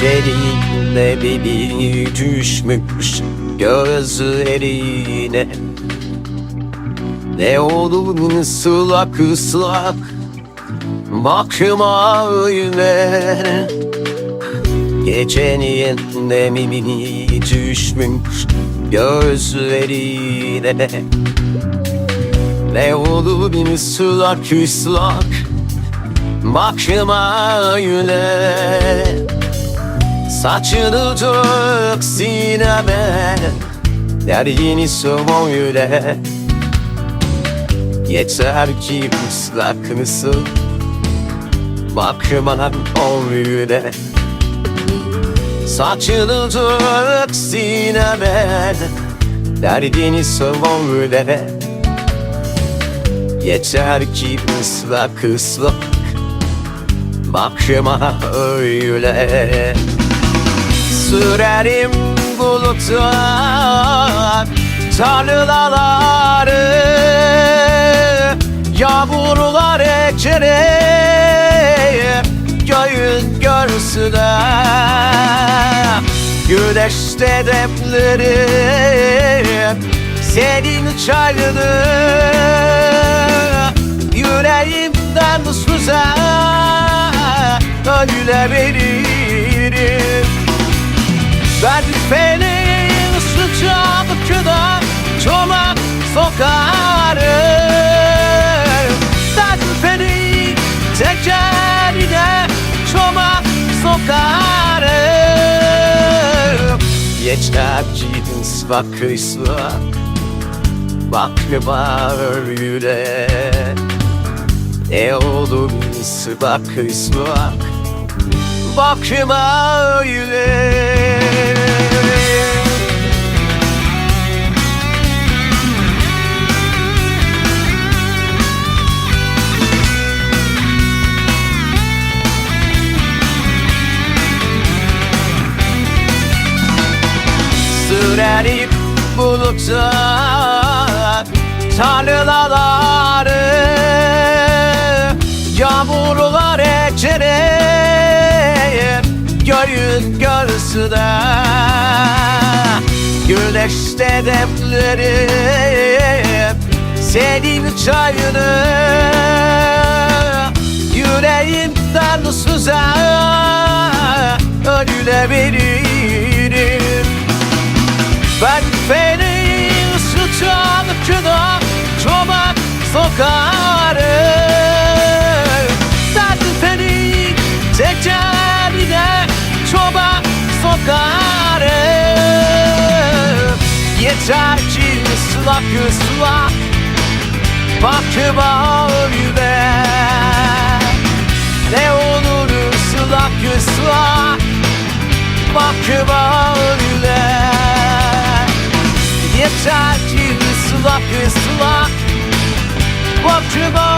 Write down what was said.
Geceliğinde bir düşmüş gözlerine. Ne olur ıslak ıslak Bakma öyle. Gecenin nemini düşmüş gözlerine. Ne olur ıslak ıslak Bakma öyle Saçını dök sineme Derdini söyle Yeter ki ıslak mısın? Bakma öyle Saçını dök sineme Derdini söyle Yeter ki ıslak ıslak Bakma öyle Sürerim bulutlar Tarlaları Yağmurlar ekerim Göğün görsünler Güneşte demlerim Senin çayını Yüreğimden süzer Öyle veririm ben feleğin sıcaklıkta çomak sokarım. Ben feleğin tekerine çomak sokarım. Yeter ki ıslak ıslak Bakma öyle Ne olur ıslak ıslak Bakma öyle Sürerim bulutlar Tarlaları Yağmurlar ekerim Göğün göğsüne Güneşte demlerim Senin çayını Yüreğimden süzer Öyle veririm Back feneyim sıçan kına çomak sokarım Sert feneyim tekerine çomak sokarım Yeter ki ıslak ıslak bakma öyle Ne olur ıslak ıslak bakma Czarci wysokie sła Chłopczy bo